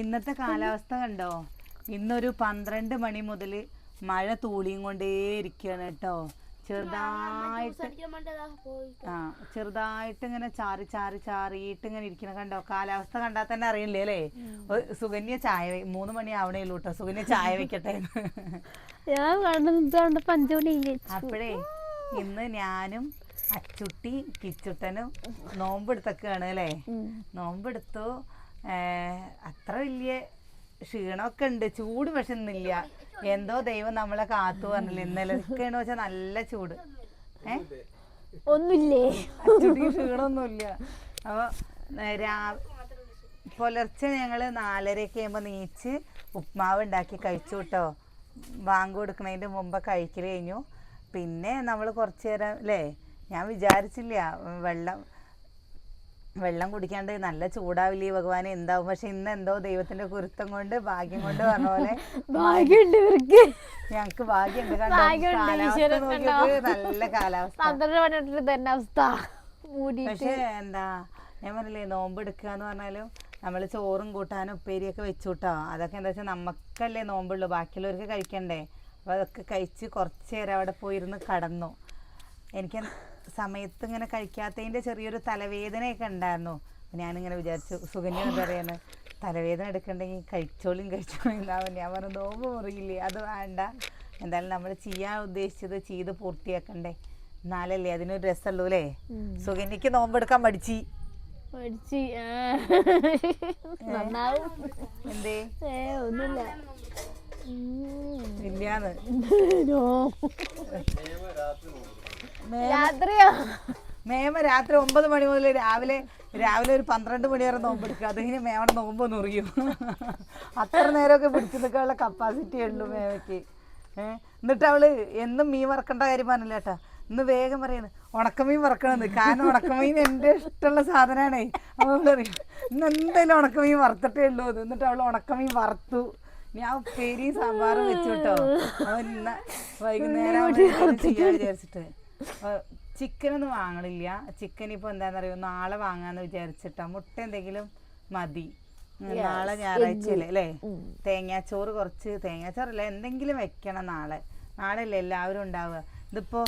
ഇന്നത്തെ കാലാവസ്ഥ കണ്ടോ? ഇന്നൊരു പന്ത്രണ്ട് മണി മുതൽ മഴ തൂളിയും കൊണ്ടേ ഇരിക്കുകയാണ് കേട്ടോ. ചെറുതായിട്ട് ആ ചെറുതായിട്ട് ഇങ്ങനെ ചാറി ചാറി ചാറിയിട്ട് ഇങ്ങനെ ഇരിക്കണ കണ്ടോ? കാലാവസ്ഥ കണ്ടാൽ തന്നെ അറിയില്ലേ അല്ലേ? സുഗന്യ സുകന്യ ചായ മൂന്ന് മണി ആവണേ ഉള്ളൂ കേട്ടോ. സുകന്യ ചായ വെക്കട്ടെ അപ്പോഴേ ഇന്ന് ഞാനും അച്ചുട്ടി കിച്ചുട്ടനും നോമ്പെടുത്തൊക്കെയാണ് അല്ലേ? നോമ്പെടുത്തു. അത്ര വലിയ ക്ഷീണമൊക്കെ ഉണ്ട്. ചൂട് പക്ഷെ ഇന്നില്ല എന്തോ ദൈവം നമ്മളെ കാത്തു പറഞ്ഞില്ല. ഇന്നലെ ഒക്കെയാണെന്ന് വെച്ചാൽ നല്ല ചൂട്. ഏ? ഒന്നുമില്ലേ? അച്ചുട്ടിക്ക് ക്ഷീണമൊന്നുമില്ല. അപ്പൊ രാ പുലർച്ചെ ഞങ്ങൾ നാലരയൊക്കെ ആകുമ്പോൾ നീച്ച് ഉപ്മാവ് ഉണ്ടാക്കി കഴിച്ചു കേട്ടോ ബാങ്ക് കൊടുക്കുന്നതിന്റെ മുമ്പ് കഴിക്കൽ കഴിഞ്ഞു. പിന്നെ നമ്മൾ കുറച്ചു നേരം അല്ലേ ഞാൻ വിചാരിച്ചില്ല. വെള്ളം വെള്ളം കുടിക്കാണ്ട് നല്ല ചൂടാവില്ലേ ഭഗവാൻ എന്താവും? പക്ഷെ ഇന്ന് എന്തോ ദൈവത്തിന്റെ കുരുത്തം കൊണ്ട് ഭാഗ്യം കൊണ്ട് പറഞ്ഞ പോലെ ഭാഗ്യമുണ്ട് ഇവർക്ക്. ഞങ്ങക്ക് ഭാഗ്യമുണ്ട് നല്ല കാലാവസ്ഥ. പക്ഷേ എന്താ ഞാൻ പറഞ്ഞില്ലേ നോമ്പ് എടുക്കുക എന്ന് പറഞ്ഞാലും നമ്മൾ ചോറും കൂട്ടാനും ഉപ്പേരിയൊക്കെ വെച്ചൂട്ടോ. അതൊക്കെ എന്താ വെച്ചാൽ നമുക്കല്ലേ നോമ്പുള്ളൂ ബാക്കിയുള്ളവർക്ക് കഴിക്കണ്ടേ? അപ്പൊ അതൊക്കെ കഴിച്ച് കുറച്ചു നേരം അവിടെ പോയിരുന്ന് കടന്നു. എനിക്ക് സമയത്ത് ഇങ്ങനെ കഴിക്കാത്തതിന്റെ ചെറിയൊരു തലവേദനയൊക്കെ ഉണ്ടായിരുന്നു. ഞാനിങ്ങനെ വിചാരിച്ചു സുഗന്യ എന്താ പറയുന്നത് തലവേദന എടുക്കണ്ടെങ്കിൽ കഴിച്ചോളും കഴിച്ചോളും ഉണ്ടാവും ഞാൻ പറഞ്ഞു നോമ്പ് മുറിയില്ലേ അത് വേണ്ട. എന്തായാലും നമ്മൾ ചെയ്യാൻ ഉദ്ദേശിച്ചത് ചെയ്ത് പൂർത്തിയാക്കണ്ടേ. എന്നാലല്ലേ അതിനൊരു രസമുള്ളൂ അല്ലേ? സുഗന്യക്ക് നോമ്പെടുക്കാൻ പഠിച്ചു മടിച്ചി. എന്തേ? ഏ ഒന്നുമില്ല. ഇല്ലാന്ന്. രാത്രിയോ? മേമ രാത്രി ഒമ്പത് മണി മുതൽ രാവിലെ രാവിലെ ഒരു പന്ത്രണ്ട് മണി വരെ നോമ്പെടുക്കുക കഴിഞ്ഞ് മേമയുടെ നോമ്പ് നുറിയും അത്ര നേരമൊക്കെ പിടിച്ചു നിൽക്കാനുള്ള കപ്പാസിറ്റി ഉള്ളൂ മേമയ്ക്ക്. ഏഹ് എന്നിട്ട് അവൾ എന്നും മീൻ വറക്കേണ്ട കാര്യം പറഞ്ഞില്ല കേട്ടാ ഇന്ന് വേഗം പറയുന്നത് ഉണക്കമീൻ വറക്കണമെന്ന് കാരണം ഉണക്കമീൻ എന്റെ ഇഷ്ടമുള്ള സാധനമാണേ പറയും ഇന്ന് എന്തായാലും ഉണക്കമീൻ വറുത്തിട്ടേ ഉള്ളൂ അത് എന്നിട്ട് അവൾ ഉണക്കമീൻ വറുത്തു. ഞാൻ പേരി സാമ്പാറും വെച്ചു കേട്ടോ. അവൻ ഇന്ന് വൈകുന്നേരം വിചാരിച്ചിട്ട്. ചിക്കൻ ഒന്നും വാങ്ങണില്ല. ചിക്കൻ ഇപ്പോൾ എന്താണെന്നറിയോ നാളെ വാങ്ങാന്ന് വിചാരിച്ചിട്ടാ. മുട്ട എന്തെങ്കിലും മതി. നാളെ ഞായറാഴ്ചയല്ലേ അല്ലേ? തേങ്ങാച്ചോറ് കുറച്ച് തേങ്ങാച്ചോറല്ല എന്തെങ്കിലും വെക്കണം നാളെ. നാളെ അല്ലേ എല്ലാവരും ഉണ്ടാവുക. ഇതിപ്പോ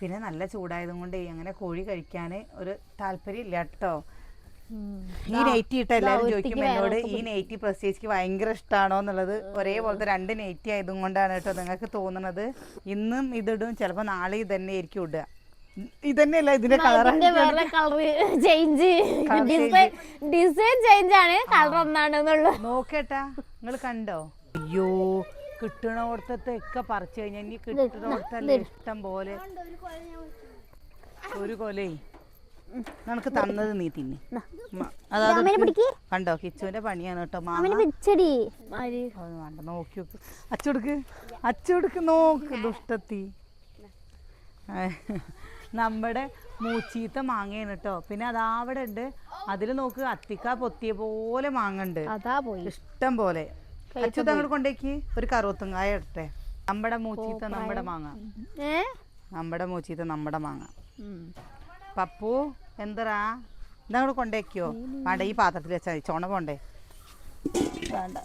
പിന്നെ നല്ല ചൂടായതും കൊണ്ട് അങ്ങനെ കോഴി കഴിക്കാൻ ഒരു താല്പര്യം ഇല്ല കേട്ടോ. ഈ നൈറ്റി ഇട്ട എല്ലാരും ചോദിക്കുമ്പോ ചോദിക്കും എന്നോട് ഈ നൈറ്റി പ്രത്യേകിച്ച് ഭയങ്കര ഇഷ്ടമാണോ എന്നുള്ളത് ഒരേപോലത്തെ രണ്ട് നൈറ്റി ആയതും കൊണ്ടാണ് കേട്ടോ നിങ്ങൾക്ക് തോന്നുന്നത് ഇന്നും ഇതിടും ചിലപ്പോ നാളെ ഇത് തന്നെ ആയിരിക്കും ഇടുക. ഇതന്നെയല്ല തന്നെയല്ല ഇതിന്റെ കളർ ഇതിന്റെ വേറെ കളർ ചേഞ്ച് ഡിസൈൻ ചേഞ്ച് ആണ് കളർ ഒന്നാണെന്നുള്ളു നോക്കേട്ടാ നിങ്ങൾ കണ്ടോ? അയ്യോ കിട്ടണോടത്തെ ഒക്കെ പറിച്ചു കഴിഞ്ഞാൽ ഇനി കിട്ടണോടത്തല്ലേ ഇഷ്ടം പോലെ. ഒരു കൊലേ. നിനക്ക് തന്നത് നീ തിന്നെ. അതാ അത് കണ്ടോ കിച്ചുവിന്റെ പണിയാണ് കേട്ടോ അത് വേണ്ട നോക്കി നോക്ക് അച്ചുടുക്ക് അച്ചുടുക്ക് നോക്ക് ദുഷ്ടത്തി. നമ്മുടെ മൂച്ചീത്ത മാങ്ങയാണ് കേട്ടോ. പിന്നെ അതാവിടെ ഉണ്ട്. അതിൽ നോക്ക് അത്തിക്ക പൊത്തിയ പോലെ മാങ്ങണ്ട്. അതാ പോയി. ഇഷ്ടം പോലെ. അച്യുത അങ്ങോട്ട് കൊണ്ടേക്ക്. ഒരു കറുവത്തുങ്കായ ഇടട്ടെ. നമ്മുടെ മൂച്ചീത്ത നമ്മുടെ മാങ്ങ. നമ്മുടെ മൂച്ചീത്ത നമ്മുടെ മാങ്ങ. പപ്പു എന്തറാ കൂടെ കൊണ്ടേക്കോ വേണ്ട ഈ പാത്രത്തിൽ വെച്ചാൽ ചോണ പോണ്ടേ വേണ്ട.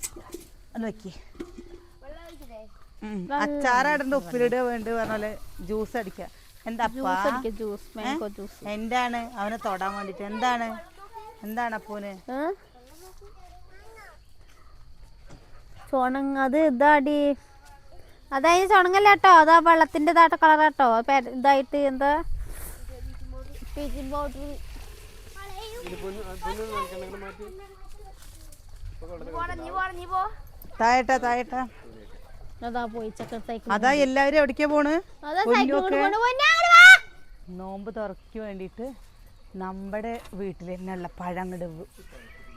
ഉം. അച്ചാറാടണ്ട ഉപ്പിലിടുക വേണ്ട പറഞ്ഞാൽ ജ്യൂസ് അടിക്ക. എന്താ അപ്പാ? ജ്യൂസ് എന്താണ്? അവനെ തൊടാൻ വേണ്ടിട്ട്. എന്താണ്? എന്താണ് അപ്പൂന്? ചുണങ്ങ അത് ഇതാടി. അതായത് ചുണങ്ങല്ല കേട്ടോ. അതാ വെള്ളത്തിന്റെ ഇതാട്ടോ കളർ കേട്ടോ ഇതായിട്ട് എന്താ? താഴട്ടാ താഴട്ടാ അതാ പോയി ചക്കര സൈക്കിൾ അതാ എല്ലാവരും എവിടേക്കാ പോണ്? കൊണ്ട്. നോമ്പ് തുറക്ക് വേണ്ടിയിട്ട് നമ്മുടെ വീട്ടിൽ തന്നെയുള്ള പഴം അങ്ങട് വ്-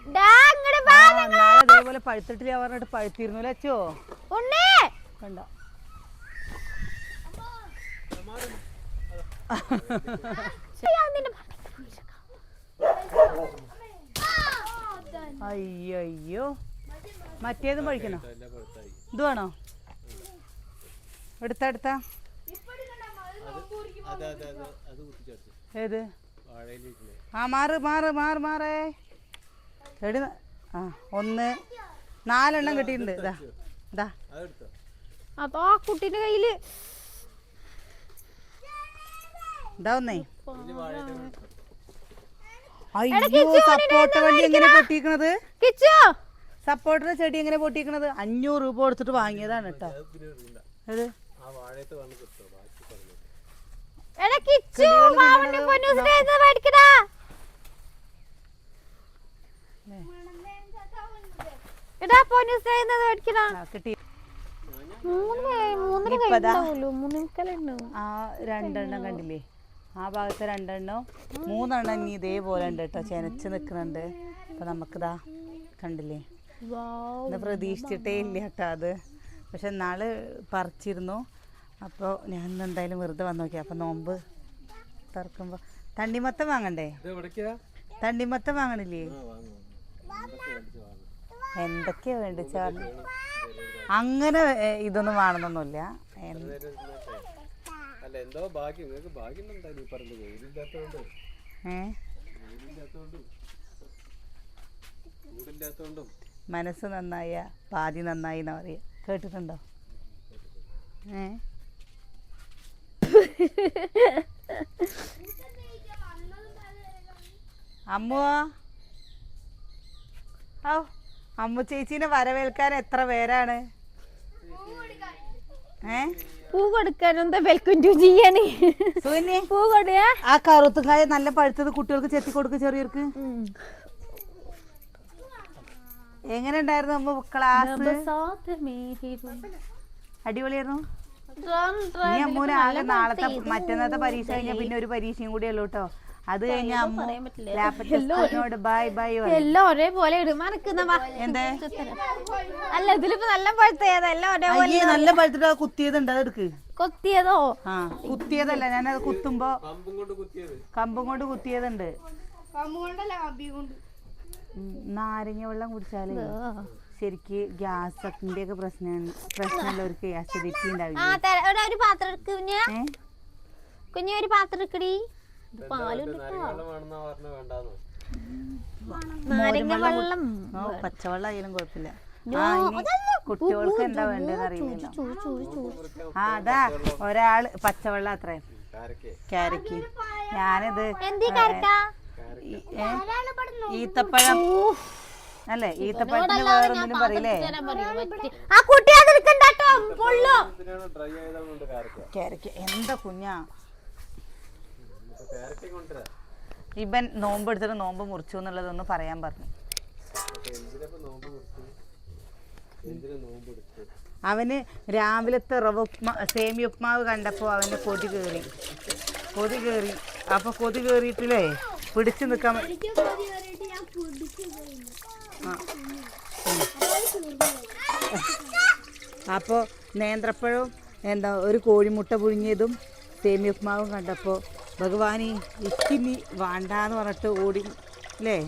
ഡാ, അങ്ങട് വാ. ആ, നാളെ അതേപോലെ പഴുത്തിട്ടില്ല പറഞ്ഞിട്ട് പഴുത്തിരുന്നു അച്ചോ ഉണ്ണി. ha ha നിന്റെ അയ്യോ. അയ്യോ മറ്റേതും പഴിക്കണോ ഇത് വേണോ? എടുത്ത എടുത്ത. ഏത്? ആ മാറ് മാറ് മാറ് മാറേ. എടി ആ ഒന്ന് നാലെണ്ണം കിട്ടിയിട്ടുണ്ട്. ഇതാ ഇതാ. അതോ ആ കുട്ടീന്റെ കയ്യിൽ ഇതാ ഒന്നേ. അയ്യോ സപ്പോർട്ട വണ്ടി എങ്ങനെ പൊട്ടിക്കണത്? കിച്ചോ! സപ്പോർട്ടിന്റെ ചെടി എങ്ങനെ പൊട്ടിക്കണത്? അഞ്ഞൂറ് രൂപ കൊടുത്തിട്ട് വാങ്ങിയതാണ് കേട്ടോ. രണ്ടെണ്ണം കണ്ടില്ലേ? ആ ഭാഗത്ത് രണ്ടെണ്ണം. മൂന്നെണ്ണം ഇനി ഇതേപോലെ ഉണ്ട് കേട്ടോ. ചെനച്ച് നിൽക്കുന്നുണ്ട് അപ്പൊ നമുക്കിതാ കണ്ടില്ലേ? വാവ്. ഇന്ന് പ്രതീക്ഷിച്ചിട്ടേ ഇല്ല കേട്ടോ അത്. പക്ഷെ നാൾ പറിച്ചിരുന്നു. അപ്പോൾ ഞാൻ എന്തായാലും വെറുതെ വന്ന് നോക്കി. അപ്പോൾ നോമ്പ് തുറക്കുമ്പോൾ തണ്ണിമത്തം വാങ്ങണ്ടേ? തണ്ണിമത്തം വാങ്ങണില്ലേ? എന്തൊക്കെയാ വേണ്ടി ചാർ അങ്ങനെ ഇതൊന്നും വേണമെന്നൊന്നുമില്ല അല്ല എന്തോ ഭാഗ്യം. നിങ്ങൾക്ക് ഭാഗ്യം എന്തായാലും ഈ പറഞ്ഞത്? വെയിലില്ലാത്തോണ്ട് വെയിലില്ലാത്തോണ്ടും ചൂടില്ലാത്തതുകൊണ്ടും മനസ്സ് നന്നായ പാതി നന്നായി എന്നാ പറയുക കേട്ടിട്ടുണ്ടോ? ഏ? അമ്മുവോ ഔ അമ്മു ചേച്ചീനെ വരവേൽക്കാൻ എത്ര പേരാണ്? പൂ കൊടുക്കാൻ എന്താ വെൽക്കം ടു ചെയ്യാന് സുനി പൂ കൊടുക ആ കറുത്തുകായ നല്ല പഴുത്തത് കുട്ടികൾക്ക് ചെത്തി കൊടുക്ക് ചെറിയവർക്ക്. എങ്ങനെ ഉണ്ടായിരുന്നു അമ്മ ക്ലാസ് അടിപൊളിയായിരുന്നു? ഇനി അമ്മൂന് ആകെ നാളത്തെ മറ്റന്നാളത്തെ പരീക്ഷ കഴിഞ്ഞാൽ പിന്നെ ഒരു പരീക്ഷയും കൂടി ഉള്ളൂ കേട്ടോ അത് കഴിഞ്ഞ അമ്മു ലാപ്പറ്റോട് ബൈ ബൈ എല്ലാം ഒരേപോലെ എന്തേ? അല്ല ഇതിലിപ്പോ നല്ല പഴുത്തേതാ എല്ലാം ഒരേപോലെ നല്ല പഴുത്തിട്ട് കുത്തിയതുണ്ട് അതെടുക്ക് കൊത്തിയതോ? ആ കുത്തിയതല്ല. ഞാനത് കുത്തുമ്പോ കമ്പും കൊണ്ട് കുത്തിയതുണ്ട്. നാരങ്ങ വെള്ളം കുടിച്ചാലേ? ശരിക്ക് ഗ്യാസിന്റെ ഒക്കെ പ്രശ്നം പ്രശ്നമുള്ളവർക്ക് അസിഡിറ്റി ആ ഉണ്ടാവില്ല? കുഞ്ഞു ഒരു പാത്രം എടുക്ക് കുഞ്ഞ ഒരു പാത്രം എടുക്കടി. നാരങ്ങ വെള്ളം പച്ചവെള്ളം ആയാലും കുഴപ്പമില്ല. ആ കുട്ടികൾക്ക് എന്താ വേണ്ടതെന്ന് അറിയില്ലല്ലോ. ആ അതാ ഒരാൾ പച്ചവെള്ളം അത്രേ. ക്യാരക്ക് ഞാനിത് ഈ- ഈത്തപ്പഴം. അല്ലേ ഈത്തപ്പഴത്തിന് വേറൊന്നിനും പറയില്ലേ? ആ കുട്ടി ക്യാരക്ക് എന്താ കുഞ്ഞാ. ഇവൻ നോമ്പ് എടുത്തിട്ട് നോമ്പ് മുറിച്ചു എന്നുള്ളതൊന്ന് പറയാൻ പറഞ്ഞു. അപ്പൊ നോമ്പ് കൊടുത്തു എന്തിനാ നോമ്പ് എടുത്തു അവന് രാവിലത്തെ റവ ഉപ്മാ സേമി ഉപ്മാവ് കണ്ടപ്പോൾ അവന് കൊതി കയറി കൊതി കയറി അപ്പൊ കൊതി കയറിയിട്ടില്ലേ പിടിച്ചു നിൽക്കാൻ അപ്പോൾ നേന്ത്രപ്പഴവും എന്താ ഒരു കോഴിമുട്ട പുഴുങ്ങിയതും സേമി ഉപ്മാവും കണ്ടപ്പോൾ ഭഗവാനി ഇക്കിനി വേണ്ടാന്ന് പറഞ്ഞിട്ട് ഓടി അല്ലേ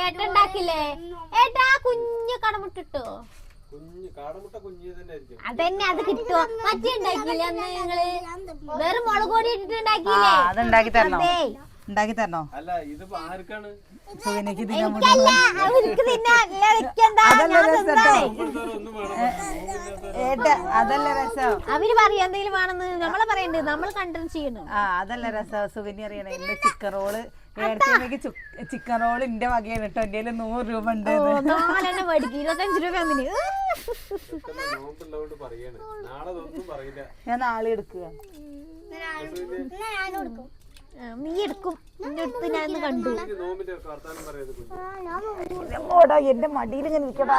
അതെന്നെ ഏട്ട കുഞ്ഞു കടമുട്ടിട്ടോ. അത് കിട്ടുമോ മറ്റേ ഉണ്ടാക്കിയില്ലേ അന്ന് ഞങ്ങൾ? വെറും മുളക് പൊടി അതുണ്ടാക്കി തരണോ. ഉണ്ടാക്കി തരണോ? സുഖനക്ക് അതല്ല രസം അവർ പറയും എന്തെങ്കിലും വേണമെന്ന് നമ്മളെ പറയണ്ടേ. നമ്മൾ കണ്ടന്റ് ചെയ്യണം ആ അതല്ല രസം. സുകന്യ അറിയണേ ഇന്ന് ചിക്കൻ റോൾ ഏടത്തേക്ക് ചിക്കൻ റോൾ എന്റെ വകയാണ് കേട്ടോ എന്റെ നൂറ് രൂപ ഉണ്ട് ഇരുപത്തഞ്ച് രൂപ ഞാൻ നാളെ എടുക്കുക. നീ എടുക്കും. നിന്റെ അടുത്ത് ഞാൻ കണ്ടു. ഓടാ എന്റെ മടിയിൽ ഇങ്ങനെ നിൽക്കടാ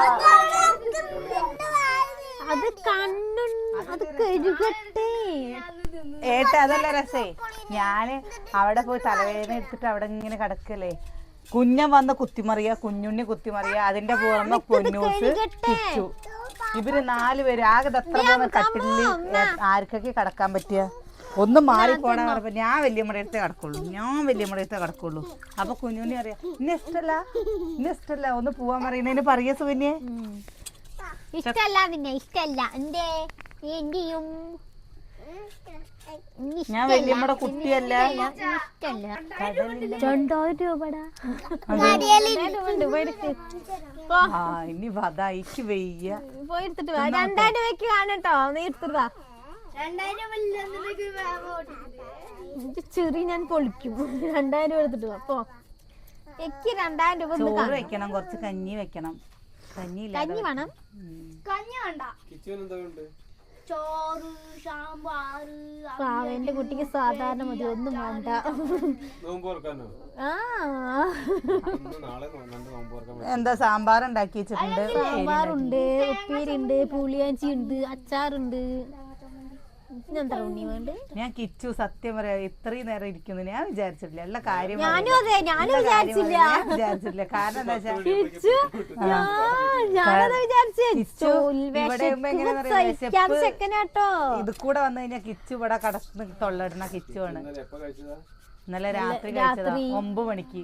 അത് കണ്ണു അത് കഴുകട്ടെ. ഏട്ട അതല്ല രസേ. ഞാൻ അവിടെ പോയി തലവേദന എടുത്തിട്ട് അവിടെ ഇങ്ങനെ കിടക്കല്ലേ. കുഞ്ഞൻ വന്ന് കുത്തിമറിയ കുഞ്ഞുണ്ണി കുത്തിമറിയ അതിന്റെ പുറമെ പൊന്നൂസ് കിച്ചു ഇവർ നാലുപേര് ആകെ എത്ര പോകുന്ന കട്ടിലിൽ ആർക്കൊക്കെ കടക്കാൻ പറ്റിയ? ഒന്ന് മാറിപ്പോണ പറഞ്ഞപ്പോ ഞാൻ വലിയ അടുത്ത് കിടക്കുള്ളൂ. ഞാൻ വലിയ അടുത്ത് കിടക്കുള്ളൂ. അപ്പൊ കുഞ്ഞുണ്ണി അറിയാം ഇന്നെ ഇഷ്ടല്ല ഇന്നെ ഇഷ്ടല്ല ഒന്ന് പോവാൻ പറയുന്നതിന് പറയ സുകന്യെ ഇഷ്ടല്ല പിന്നെ ഇഷ്ടല്ല. എന്തേ? ചെയ്യും ഞാൻ വലിയ കുട്ടിയല്ല. രണ്ടായിരം രൂപടാ. ആ ഇനി വതായിക്ക് വയ്യ. പോയി എടുത്തിട്ട് വാ. വെക്കാണ് കേട്ടോ കാണട്ടോ നീ എടുത്തിട്ട് വാ എനിക്ക് ചെറിയ ഞാൻ പൊളിക്കും. രണ്ടായിരം രൂപ എടുത്തിട്ട് അപ്പൊ പോ. എനിക്ക് രണ്ടായിരം രൂപ ചോറ് വെക്കണം കുറച്ച് കഞ്ഞി വെക്കണം. കഞ്ഞി കഞ്ഞി വേണം. കഞ്ഞി വേണ്ട. കിച്ചുവിന് എന്താ ഉണ്ട് ചോറ് സാമ്പാറ് എന്റെ കുട്ടിക്ക് സാധാരണ മതി. ഒന്നും വേണ്ട. എന്താ സാമ്പാർ ഉണ്ടാക്കി വെച്ചിട്ടുണ്ട്? സാമ്പാറുണ്ട് ഉപ്പേരിണ്ട് പുളിയാഞ്ചി ഉണ്ട് അച്ചാറുണ്ട്. ഉണ്ണി വേണ്ട? ഞാൻ കിച്ചു സത്യം പറയാ ഇത്രയും നേരം ഇരിക്കുന്നു. ഞാൻ വിചാരിച്ചിട്ടില്ല. എല്ലാ കാര്യം ഞാനും അതെ ഞാനും വിചാരിച്ചില്ല. ഞാൻ വിചാരിച്ചിട്ടില്ല. കാരണം എന്താ വെച്ചാ കിച്ചു, ഞാ- ഞാനത് വിചാരിച്ചേ കിച്ചു, ഇവിടെ സഹിക്കാൻ വിശപ്പ് ചെക്കനാട്ടോ. ഇത് കൂടെ വന്നു കഴിഞ്ഞാൽ കിച്ചു ഇവിടെ കടന്ന് തൊള്ളയിടുന്ന കിച്ചു ആണ് ഇന്നലെ എപ്പോ കഴിച്ചതാ? ഇന്നലെ രാത്രി കഴിച്ചതാ ഒമ്പത് മണിക്ക്.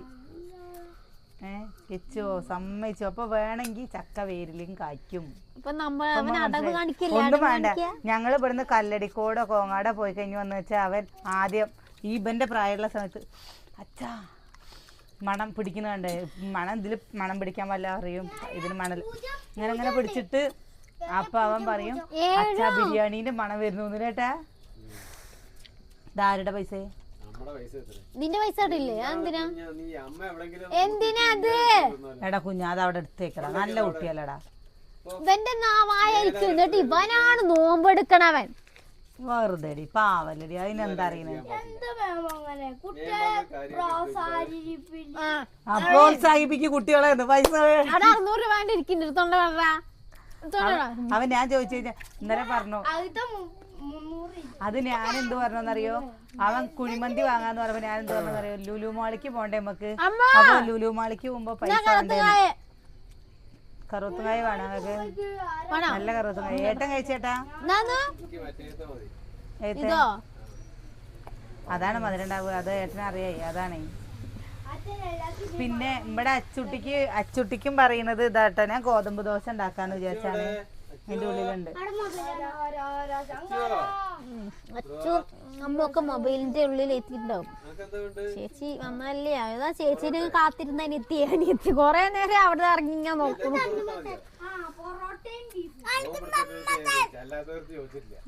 ഏ കിച്ചു സമ്മതിച്ചു. അപ്പൊ വേണമെങ്കിൽ ചക്ക വേരിലും കായ്ക്കും. ഒന്നും വേണ്ട. ഞങ്ങൾ ഇവിടുന്ന് കല്ലടിക്കോടോ കോങ്ങാടോ പോയി കഴിഞ്ഞു വന്നു വെച്ചാൽ അവൻ ആദ്യം ഈ ഇവന്റെ പ്രായമുള്ള സമയത്ത് അച്ഛാ മണം പിടിക്കുന്നുണ്ട് മണം ഇതിൽ മണം പിടിക്കാൻ വല്ല അറിയും? ഇതിന് മണൽ ഇങ്ങനെ ഇങ്ങനെ പിടിച്ചിട്ട് അപ്പൊ അവൻ പറയും അച്ഛാ ബിരിയാണീന്റെ മണം വരുന്നു കേട്ടാ. ഇതാരുടെ പൈസ? നിന്റെ പൈസ ഇടില്ലേ എന്തിനാ അത്? എടാ കുഞ്ഞു അത് അവിടെ എടുത്തേക്കടാ. നല്ല കുട്ടിയല്ലടാ. ഇവന്റെ നാവായിരിക്കും. എന്നിട്ട് ഇവനാണ് നോമ്പെടുക്കണവൻ. വെറുതെ പാവല്ലടി. അതിനെന്താ അറിയണേ? കുട്ടികളെ പ്രോത്സാഹിപ്പിക്കും പൈസ അറുന്നൂറ് രൂപ വേണ്ടിരിക്കുന്നുണ്ട് തൊണ്ട വേണ്ട തൊണ്ട അവൻ ഞാൻ ചോദിച്ചു കഴിഞ്ഞാ ഇന്നലെ പറഞ്ഞു അത് ഞാൻ എന്ത് പറഞ്ഞറിയോ അവൻ കുഴിമന്തി വാങ്ങാന്ന് പറഞ്ഞപ്പോ ഞാൻ എന്ത് പറഞ്ഞോ ലുലു മാളിക്ക് പോണ്ടേ നമുക്ക് അപ്പൊ ലുലു മാളിക്ക് പോകുമ്പോ പൈസ വേണ്ടേ കായ. കറുത്തുകായ വേണം അവക്ക് നല്ല കറുത്തുകായ ഏട്ടൻ കഴിച്ചേട്ടാ? അതാണ് മധുരണ്ടാവുക. അത് ഏട്ടൻ അറിയായി. അതാണ്. പിന്നെ ഇവിടെ അച്ചുട്ടിക്ക് അച്ചുട്ടിക്കും പറയുന്നത് ഇതാട്ടോ. ഞാൻ ഗോതമ്പ് ദോശ ഉണ്ടാക്കാന്ന് വിചാരിച്ചാണ്. അതിന്റെ ഉള്ളിലുണ്ട്. അച്ചു നമ്മൊക്കെ മൊബൈലിന്റെ ഉള്ളിൽ എത്തിയിട്ടുണ്ടാവും ചേച്ചി വന്നല്ലേ അതാ ചേച്ചിനെ കാത്തിരുന്ന അനിയത്തി അനിയത്തി. കൊറേ നേരം അവിടെ ഇറങ്ങി ഞാൻ നോക്കുന്നു.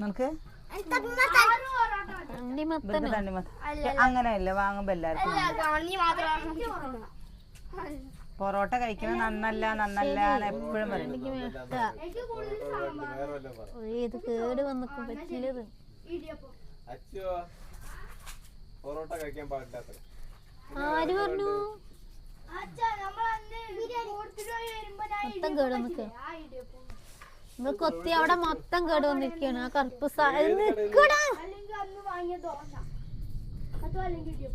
നമുക്ക് അങ്ങനെയല്ല വാങ്ങുമ്പോ എല്ലാവർക്കും മാത്രമാണ് പൊറോട്ട കഴിക്കണം നന്നല്ല നന്നല്ല എന്ന് എപ്പോഴും പറയും. കേട് വന്നിക്കും പറ്റില്ലത്. പൊറോട്ട കഴിക്കാൻ പാടില്ലാത്ത. ആര് പറഞ്ഞു? മൊത്തം കേട് വന്നിക്ക നിങ്ങൾ കൊത്തി അവിടെ മൊത്തം കേട് വന്നിരിക്കുകയാണ്. ആ കറുപ്പ്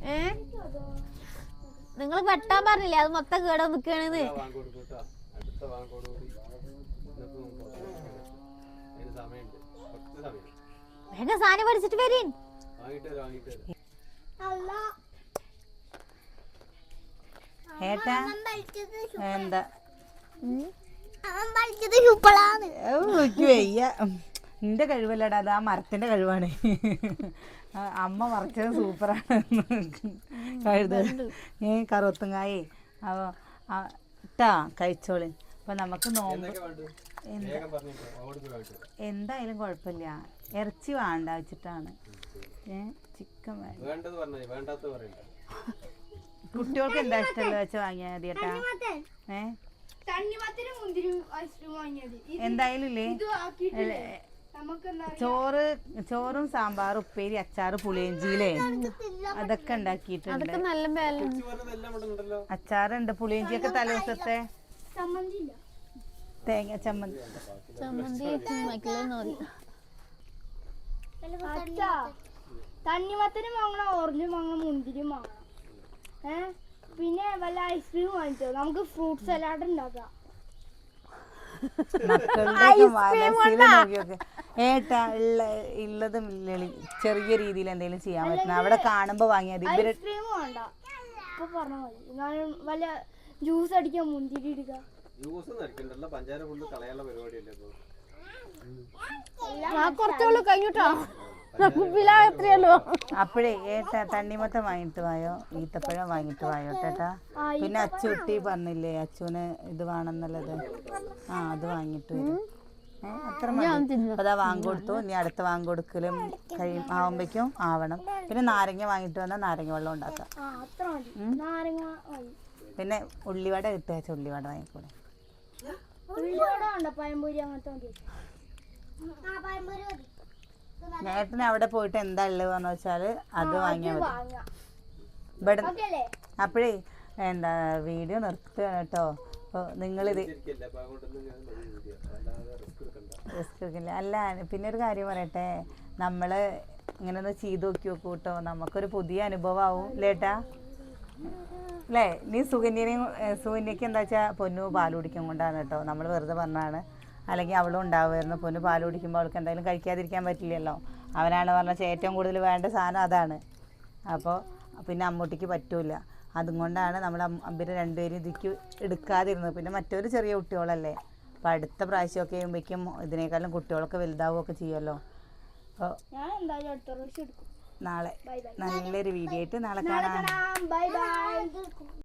ഏ? നിങ്ങൾ വെട്ടാൻ പറഞ്ഞില്ലേ? അത് മൊത്തം കേടാ നിക്കണെന്ന്. വേഗം സാധനം പഠിച്ചിട്ട് വരീൻ. ഏട്ടാ എന്താ? നിന്റെ കഴിവല്ലടാ അത് ആ മരത്തിന്റെ കഴിവാണ്. അമ്മ മറച്ചത് സൂപ്പറാണ് കഴുത ഈ കറുത്തുങ്ങായേ. അപ്പോൾ ഇട്ടാ കഴിച്ചോളി. അപ്പൊ നമുക്ക് നോമ്പ് എന്തായാലും കുഴപ്പമില്ല. ഇറച്ചി വേണ്ട വെച്ചിട്ടാണ്. ഏ ചിക്കൻ കുട്ടികൾക്ക് എന്താ ഇഷ്ടമുള്ള വെച്ച് വാങ്ങിയാൽ മതി കേട്ടാ ഏ? എന്തായാലും ഇല്ലേ? ചോറ് ചോറും സാമ്പാർ ഉപ്പേരി അച്ചാറ് പുളിയഞ്ചിയിലേ അതൊക്കെ ഉണ്ടാക്കിയിട്ടുണ്ട്. അച്ചാറുണ്ട് പുളിയഞ്ചി ഒക്കെ തലേ ദിവസത്തെ തേങ്ങ ചമ്മന്തി. തണ്ണിമത്തനും വാങ്ങണം ഓറഞ്ചും വാങ്ങണം മുന്തിരിയും വാങ്ങണം. ഏ? പിന്നെ വല്ല ഐസ്ക്രീം വാങ്ങിച്ചോ? നമുക്ക് ഫ്രൂട്ട് സലാഡ് ഉണ്ടാക്കാം. മക്കളുടെ മനസ്സിൽ നോക്കിയൊക്കെ. ഏട്ടാ ഉള്ള ഉള്ളതും ലളി. ചെറിയ രീതിയിൽ എന്തെങ്കിലും ചെയ്യാൻ പറ്റുന്ന അവിടെ കാണുമ്പോ വാങ്ങിയാൽ മതി. ഇവർ ഐസ്ക്രീം വേണ്ട. ഇപ്പൊ പറഞ്ഞാൽ വല്ല ജ്യൂസ് അടിക്കാൻ മുന്തിരി ഇടുക. ജ്യൂസ് പഞ്ചാര കളയാനുള്ള പരിപാടിയല്ലേ കുറച്ചുള്ളൂ കഴിഞ്ഞിട്ടോ? അപ്പോഴേ ഏട്ടാ തണ്ണിമത്ത വാങ്ങിട്ട് വായോ ഈത്തപ്പഴം വാങ്ങിട്ട് വായോ ചേട്ടാ പിന്നെ അച്ചുട്ടി പറഞ്ഞില്ലേ അച്ചുവിന് ഇത് വേണമെന്നുള്ളത്. ആ അത് വാങ്ങിട്ട് വരും. അത്ര മതി. അതാ വാങ്ങിക്കൊടുത്തു. ഇനി അടുത്ത വാങ്ങിക്കൊടുക്കലും കഴിയും. ആവുമ്പോഴേക്കും ആവണം. പിന്നെ നാരങ്ങ വാങ്ങിട്ട് വന്നാൽ നാരങ്ങ വെള്ളം ഉണ്ടാക്കാം. ആ അത്ര മതി. നാരങ്ങ മതി പിന്നെ ഉള്ളിവട കിട്ടുക ഉള്ളിവട വാങ്ങിക്കൂടെ? ഉള്ളിയോടെ ഉണ്ടോ പഴംപൊരി അങ്ങനത്തെ മതി ഏട്ടന് അവിടെ പോയിട്ട് എന്താ ഉള്ളത് പറഞ്ഞു വെച്ചാൽ അത് വാങ്ങിയാൽ മതി. ഇവിടെ അല്ലേ? അപ്പോഴേ എന്താ വീഡിയോ നിർത്തുകയാണ് കേട്ടോ. അപ്പോൾ നിങ്ങളിത് റിസ്ക് എടുക്കണ്ട. എടുക്കില്ല. അല്ല പിന്നെ ഒരു കാര്യം പറയട്ടെ. നമ്മൾ ഇങ്ങനെ ഒന്ന് ചെയ്ത് നോക്കി നോക്കൂ കേട്ടോ. നമുക്കൊരു പുതിയ അനുഭവം ആവും ലേട്ടാ അല്ലേ? നീ സുകന്യനെയും സുകന്യക്ക് എന്താ വെച്ചാൽ പൊന്നു പാൽ കുടിക്കും കൊണ്ടാണ് കേട്ടോ. നമ്മൾ വെറുതെ പറഞ്ഞാണ് അല്ലെങ്കിൽ അവളും ഉണ്ടാവുമായിരുന്നു. പൊന്ന് പാൽ കുടിക്കുമ്പോൾ അവൾക്ക് എന്തായാലും കഴിക്കാതിരിക്കാൻ പറ്റില്ലല്ലോ. അവനാണ് പറഞ്ഞത് ഏറ്റവും കൂടുതൽ വേണ്ട സാധനം അതാണ്. അപ്പോൾ പിന്നെ അമ്മൂട്ടിക്ക് പറ്റൂല. അതുകൊണ്ടാണ് നമ്മൾ അമ്പിനെ രണ്ടുപേരും ഇതിക്ക് എടുക്കാതിരുന്നത്. പിന്നെ മറ്റൊരു ചെറിയ കുട്ടികളല്ലേ. അപ്പം അടുത്ത പ്രാവശ്യമൊക്കെ ചെയ്യുമ്പോഴേക്കും ഇതിനേക്കാളും കുട്ടികളൊക്കെ വലുതാവുകയൊക്കെ ചെയ്യുമല്ലോ. അപ്പോൾ നാളെ നല്ലൊരു വീഡിയോ ആയിട്ട് നാളെ കാണാം.